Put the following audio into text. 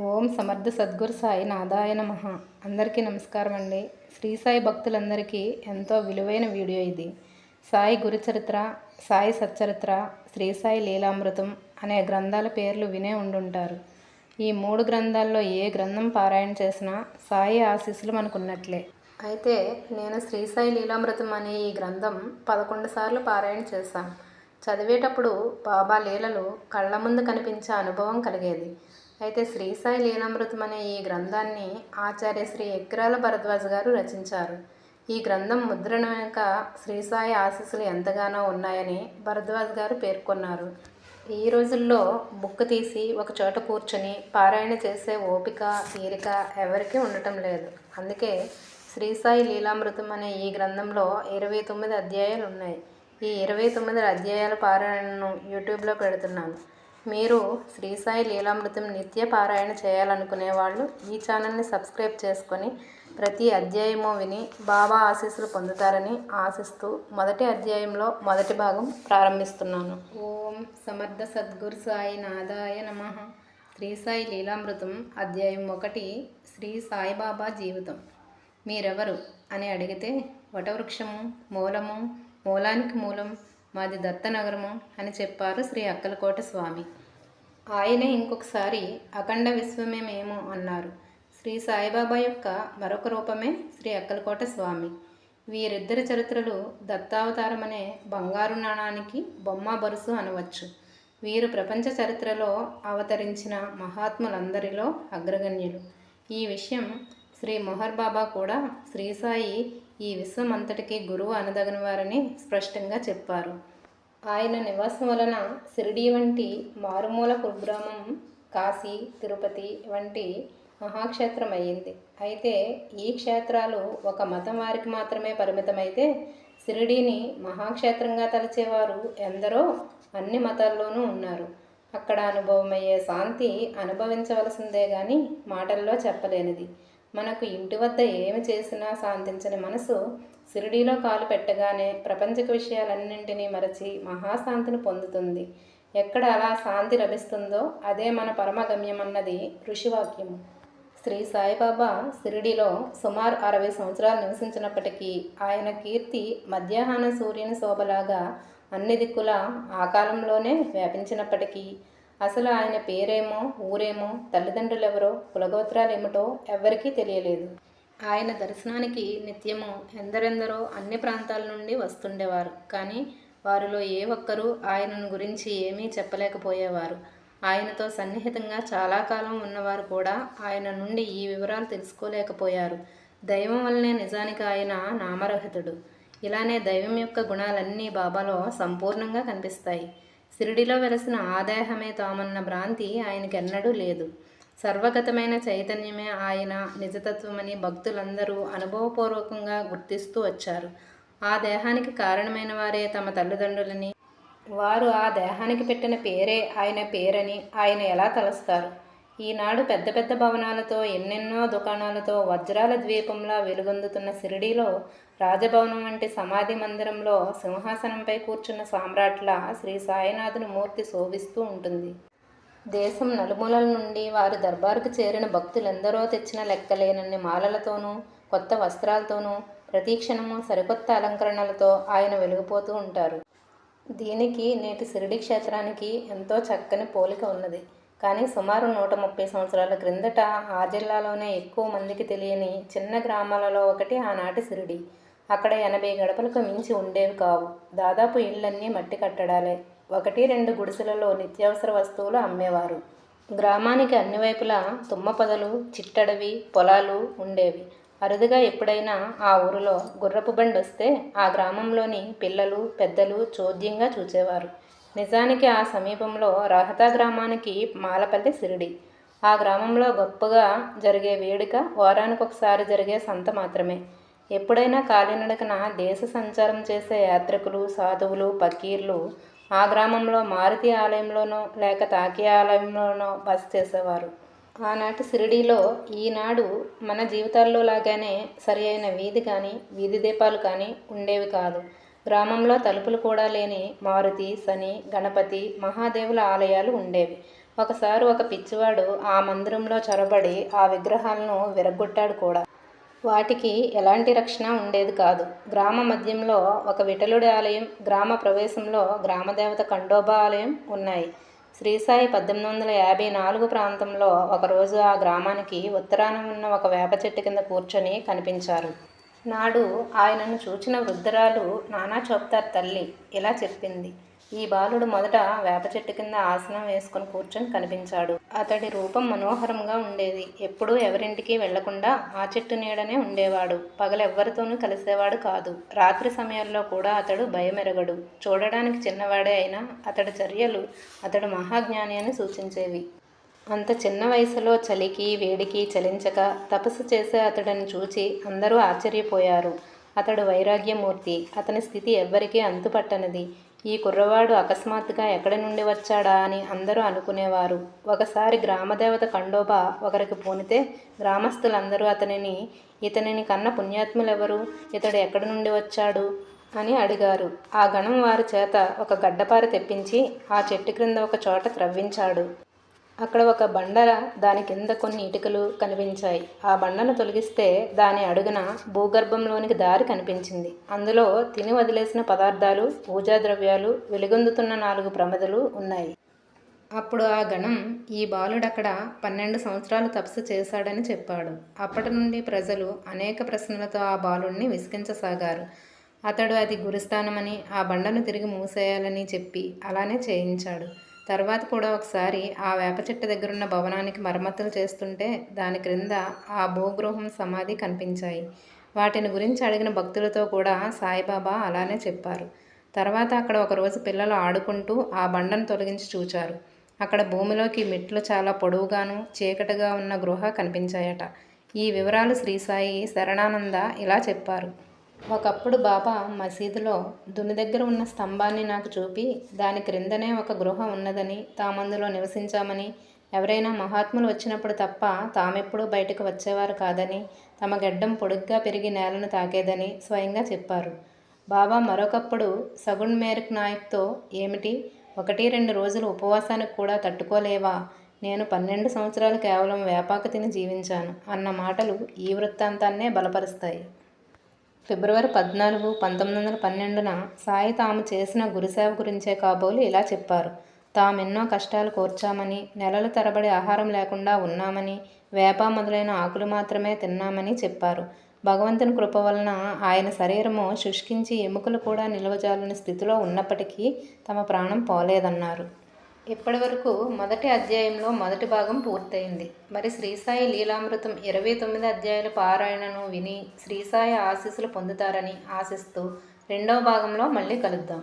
ఓం సమర్థ సద్గురు సాయి నాదాయ నమ. అందరికీ నమస్కారం అండి. శ్రీ సాయి భక్తులందరికీ ఎంతో విలువైన వీడియో ఇది. సాయి గురుచరిత్ర సాయి సచ్చరిత్ర శ్రీ సాయి లీలామృతం అనే గ్రంథాల పేర్లు వినే ఉండుంటారు. ఈ మూడు గ్రంథాల్లో ఏ గ్రంథం పారాయణ చేసినా సాయి ఆశీస్సులు మనకున్నట్లే. అయితే నేను శ్రీ సాయి లీలామృతం అనే ఈ గ్రంథం పదకొండు సార్లు పారాయణ చేశాను. చదివేటప్పుడు బాబా లీలలు కళ్ళ ముందు కనిపించే అనుభవం కలిగేది. అయితే శ్రీ సాయి లీలామృతం అనే ఈ గ్రంథాన్ని ఆచార్య శ్రీ ఎగ్రాల భరద్వాజ్ గారు రచించారు. ఈ గ్రంథం ముద్రణ వెనుక శ్రీ సాయి ఆశీస్సులు ఎంతగానో ఉన్నాయని భరద్వాజ్ గారు పేర్కొన్నారు. ఈ రోజుల్లో బుక్ తీసి ఒక చోట కూర్చొని పారాయణ చేసే ఓపిక తీరిక ఎవరికీ ఉండటం లేదు. అందుకే శ్రీ సాయి లీలామృతం అనే ఈ గ్రంథంలో ఇరవై తొమ్మిది అధ్యాయాలు ఉన్నాయి. ఈ ఇరవై తొమ్మిది అధ్యాయాల పారాయణను యూట్యూబ్లో పెడుతున్నాను. మీరు శ్రీ సాయి లీలామృతం నిత్య పారాయణ చేయాలనుకునే వాళ్ళు ఈ ఛానల్ని సబ్స్క్రైబ్ చేసుకొని ప్రతి అధ్యాయము విని బాబా ఆశీస్సులు పొందుతారని ఆశిస్తూ మొదటి అధ్యాయంలో మొదటి భాగం ప్రారంభిస్తున్నాను. ఓం సమర్థ సద్గురు సాయి నాదాయ నమ. శ్రీ సాయి లీలామృతం అధ్యాయం ఒకటి శ్రీ సాయిబాబా జీవితం. మీరెవరు? అని అడిగితే వటవృక్షము మూలము మూలానికి మూలం మాది దత్తనగరము అని చెప్పారు శ్రీ అక్కలకోట స్వామి. ఆయనే ఇంకొకసారి అఖండ విశ్వమే మేము అన్నారు. శ్రీ సాయిబాబా యొక్క మరొక రూపమే శ్రీ అక్కలకోట స్వామి. వీరిద్దరి చరిత్రలు దత్తావతారమనే బంగారు నాణానికి బొమ్మ బరుసు అనవచ్చు. వీరు ప్రపంచ చరిత్రలో అవతరించిన మహాత్ములందరిలో అగ్రగణ్యులు. ఈ విషయం శ్రీ మొహర్ బాబా కూడా శ్రీ సాయి ఈ విశ్వం అంతటికీ గురువు అనదగిన వారని స్పష్టంగా చెప్పారు. ఆయన నివాసం వలన సిరిడి వంటి మారుమూల కుగ్రామం కాశీ తిరుపతి వంటి మహాక్షేత్రం అయ్యింది అయితే ఈ క్షేత్రాలు ఒక మతం వారికి మాత్రమే పరిమితమైతే షిరిడీని మహాక్షేత్రంగా తలచేవారు ఎందరో అన్ని మతాల్లోనూ ఉన్నారు. అక్కడ అనుభవమయ్యే శాంతి అనుభవించవలసిందే కానీ మాటల్లో చెప్పలేనిది. మనకు ఇంటి వద్ద ఏమి చేసినా శాంతించని మనసు షిరిడీలో కాలు పెట్టగానే ప్రపంచక విషయాలన్నింటినీ మరచి మహాశాంతిని పొందుతుంది. ఎక్కడ అలా శాంతి లభిస్తుందో అదే మన పరమగమ్యం అన్నది ఋషివాక్యము. శ్రీ సాయిబాబా షిరిడిలో సుమారు అరవై సంవత్సరాలు నివసించినప్పటికీ ఆయన కీర్తి మధ్యాహ్న సూర్యుని శోభలాగా అన్ని దిక్కుల ఆ కాలంలోనే వ్యాపించినప్పటికీ అసలు ఆయన పేరేమో ఊరేమో తల్లిదండ్రులు ఎవరో కులగోత్రాలు ఏమిటో ఎవ్వరికీ తెలియలేదు. ఆయన దర్శనానికి నిత్యము ఎందరెందరో అన్ని ప్రాంతాల నుండి వస్తుండేవారు. కానీ వారిలో ఏ ఒక్కరూ ఆయనను గురించి ఏమీ చెప్పలేకపోయేవారు. ఆయనతో సన్నిహితంగా చాలా కాలం ఉన్నవారు కూడా ఆయన నుండి ఈ వివరాలు తెలుసుకోలేకపోయారు. దైవం వల్లనే నిజానికి ఆయన నామరహితుడు. ఇలానే దైవం యొక్క గుణాలన్నీ బాబాలో సంపూర్ణంగా కనిపిస్తాయి. షిరిడిలో వెలసిన ఆదేహమే తామన్న భ్రాంతి ఆయనకెన్నడూ లేదు. సర్వగతమైన చైతన్యమే ఆయన నిజతత్వమని భక్తులందరూ అనుభవపూర్వకంగా గుర్తిస్తూ వచ్చారు. ఆ దేహానికి కారణమైన వారే తమ తల్లిదండ్రులని. వారు ఆ దేహానికి పెట్టిన పేరే ఆయన పేరని ఆయన ఎలా తలస్తారు? ఈనాడు పెద్ద పెద్ద భవనాలతో ఎన్నెన్నో దుకాణాలతో వజ్రాల ద్వీపంలా వెలుగొందుతున్న షిరిడీలో రాజభవనం వంటి సమాధి మందిరంలో సింహాసనంపై కూర్చున్న సామ్రాట్ల శ్రీ సాయినాథుని మూర్తి శోభిస్తూ ఉంటుంది. దేశం నలుమూలల నుండి వారి దర్బారుకు చేరిన భక్తులెందరో తెచ్చిన లెక్కలేనన్ని మాలలతోనూ కొత్త వస్త్రాలతోనూ ప్రతీక్షణము సరికొత్త అలంకరణలతో ఆయన వెలిగిపోతూ ఉంటారు. దీనికి నేటి షిరిడి క్షేత్రానికి ఎంతో చక్కని పోలిక ఉన్నది. కానీ సుమారు నూట ముప్పై సంవత్సరాల క్రిందట ఆ జిల్లాలోనే ఎక్కువ మందికి తెలియని చిన్న గ్రామాలలో ఒకటి ఆనాటి సిరిడి. అక్కడ ఎనభై గడపలకు మించి ఉండేవి కావు. దాదాపు ఇళ్ళన్నీ మట్టి కట్టడాలే. ఒకటి రెండు గుడిసెలలో నిత్యావసర వస్తువులు అమ్మేవారు. గ్రామానికి అన్ని వైపులా తుమ్మ పొదలు చిట్టడవి పొలాలు ఉండేవి. అరుదుగా ఎప్పుడైనా ఆ ఊరిలో గుర్రపు బండి వస్తే ఆ గ్రామంలోని పిల్లలు పెద్దలు చోద్యంగా చూచేవారు నిజానికి ఆ సమీపంలో రహతా గ్రామానికి మాలపల్లి సిరిడి. ఆ గ్రామంలో గొప్పగా జరిగే వేడుక వారానికి ఒకసారి జరిగే సంత మాత్రమే. ఎప్పుడైనా కాలినడకన దేశ సంచారం చేసే యాత్రికులు సాధువులు పకీర్లు ఆ గ్రామంలో మారుతి ఆలయంలోనో లేక తాకి ఆలయంలోనో బస చేసేవారు. ఆనాటి షిరిడీలో ఈనాడు మన జీవితాల్లో లాగానే సరి అయిన వీధి కానీ వీధి దీపాలు కానీ ఉండేవి కాదు. గ్రామంలో తలుపులు కూడా లేని మారుతి శని గణపతి మహాదేవుల ఆలయాలు ఉండేవి. ఒకసారి ఒక పిచ్చివాడు ఆ మందిరంలో చొరబడి ఆ విగ్రహాలను విరగ్గొట్టాడు కూడా. వాటికి ఎలాంటి రక్షణ ఉండేది కాదు. గ్రామ మధ్యంలో ఒక విఠలుడి ఆలయం గ్రామ ప్రవేశంలో గ్రామదేవత ఖండోబా ఆలయం ఉన్నాయి. శ్రీసాయి పద్దెనిమిది వందల యాభై నాలుగు ప్రాంతంలో ఒకరోజు ఆ గ్రామానికి ఉత్తరాన ఉన్న ఒక వేప చెట్టు కింద కూర్చొని కనిపించారు. నాడు ఆయనను చూచిన వృద్ధురాలు నానా చోప్తార్ తల్లి ఇలా చెప్పింది. ఈ బాలుడు మొదట వేప చెట్టు కింద ఆసనం వేసుకుని కూర్చొని కనిపించాడు. అతడి రూపం మనోహరంగా ఉండేది. ఎప్పుడూ ఎవరింటికి వెళ్ళకుండా ఆ చెట్టు నీడనే ఉండేవాడు. పగలెవ్వరితోనూ కలిసేవాడు కాదు. రాత్రి సమయాల్లో కూడా అతడు భయమెరగడు. చూడడానికి చిన్నవాడే అయినా అతడి చర్యలు అతడు మహాజ్ఞాని అని సూచించేవి. అంత చిన్న వయసులో చలికి వేడికి చలించక తపస్సు చేసే అతడిని చూచి అందరూ ఆశ్చర్యపోయారు. అతడు వైరాగ్యమూర్తి. అతని స్థితి ఎవ్వరికీ అంతుపట్టనిది. ఈ కుర్రవాడు అకస్మాత్తుగా ఎక్కడి నుండి వచ్చాడా అని అందరూ అనుకునేవారు. ఒకసారి గ్రామదేవత కండోబా ఒకరికి పోనితే గ్రామస్తులందరూ అతనిని ఇతనిని కన్న పుణ్యాత్ములెవరు? ఇతడు ఎక్కడి నుండి వచ్చాడు? అని అడిగారు. ఆ గణం వారి చేత ఒక గడ్డపార తెప్పించి ఆ చెట్టు క్రింద ఒక చోట త్రవ్వించాడు. అక్కడ ఒక బండర దాని కింద కొన్ని ఇటుకలు కనిపించాయి. ఆ బండను తొలగిస్తే దాని అడుగున భూగర్భంలోనికి దారి కనిపించింది. అందులో తిని వదిలేసిన పదార్థాలు పూజా ద్రవ్యాలు వెలుగొందుతున్న నాలుగు ప్రమదలు ఉన్నాయి. అప్పుడు ఆ గణం ఈ బాలుడక్కడ పన్నెండు సంవత్సరాలు తపస్సు చేశాడని చెప్పాడు. అప్పటి నుండి ప్రజలు అనేక ప్రశ్నలతో ఆ బాలుడిని విసిగించసాగారు. అతడు అది గురుస్థానమని ఆ బండను తిరిగి మూసేయాలని చెప్పి అలానే చేయించాడు. తర్వాత కూడా ఒకసారి ఆ వేప చెట్టు దగ్గరున్న భవనానికి మరమ్మతులు చేస్తుంటే దాని క్రింద ఆ భూగృహం సమాధి కనిపించాయి. వాటిని గురించి అడిగిన భక్తులతో కూడా సాయిబాబా అలానే చెప్పారు. తర్వాత అక్కడ ఒకరోజు పిల్లలు ఆడుకుంటూ ఆ బండను తొలగించి చూచారు. అక్కడ భూమిలోకి మెట్లు చాలా పొడవుగాను చీకటిగా ఉన్న గృహ కనిపించాయట. ఈ వివరాలు శ్రీసాయి శరణానంద ఇలా చెప్పారు. ఒకప్పుడు బాబా మసీదులో దుని దగ్గర ఉన్న స్తంభాన్ని నాకు చూపి దాని క్రిందనే ఒక గృహ ఉన్నదని తామందులో నివసించామని ఎవరైనా మహాత్ములు వచ్చినప్పుడు తప్ప తామెప్పుడూ బయటకు వచ్చేవారు కాదని తమ గడ్డం పొడుగ్గా పెరిగి నేలను తాకేదని స్వయంగా చెప్పారు. బాబా మరొకప్పుడు సగుణ్ మేరక్ నాయక్తో ఏమిటి? ఒకటి రెండు రోజులు ఉపవాసానికి కూడా తట్టుకోలేవా? నేను పన్నెండు సంవత్సరాలు కేవలం వేపాకు తిని జీవించాను అన్న మాటలు ఈ వృత్తాంతాన్నే బలపరుస్తాయి. ఫిబ్రవరి పద్నాలుగు పంతొమ్మిది వందల పన్నెండున సాయి తాము చేసిన గురుసేవ గురించే కాబోలు ఇలా చెప్పారు. తామెన్నో కష్టాలు కోర్చామని నెలల తరబడి ఆహారం లేకుండా ఉన్నామని వేప మొదలైన ఆకులు మాత్రమే తిన్నామని చెప్పారు. భగవంతుని కృప వలన ఆయన శరీరము శుష్కించి ఎముకలు కూడా నిలవజాలని స్థితిలో ఉన్నప్పటికీ తమ ప్రాణం పోలేదన్నారు. ఇప్పటి వరకు మొదటి అధ్యాయంలో మొదటి భాగం పూర్తయింది. మరి శ్రీసాయి లీలామృతం ఇరవై తొమ్మిది అధ్యాయుల పారాయణను విని శ్రీసాయి ఆశీస్సులు పొందుతారని ఆశిస్తూ రెండవ భాగంలో మళ్ళీ కలుద్దాం.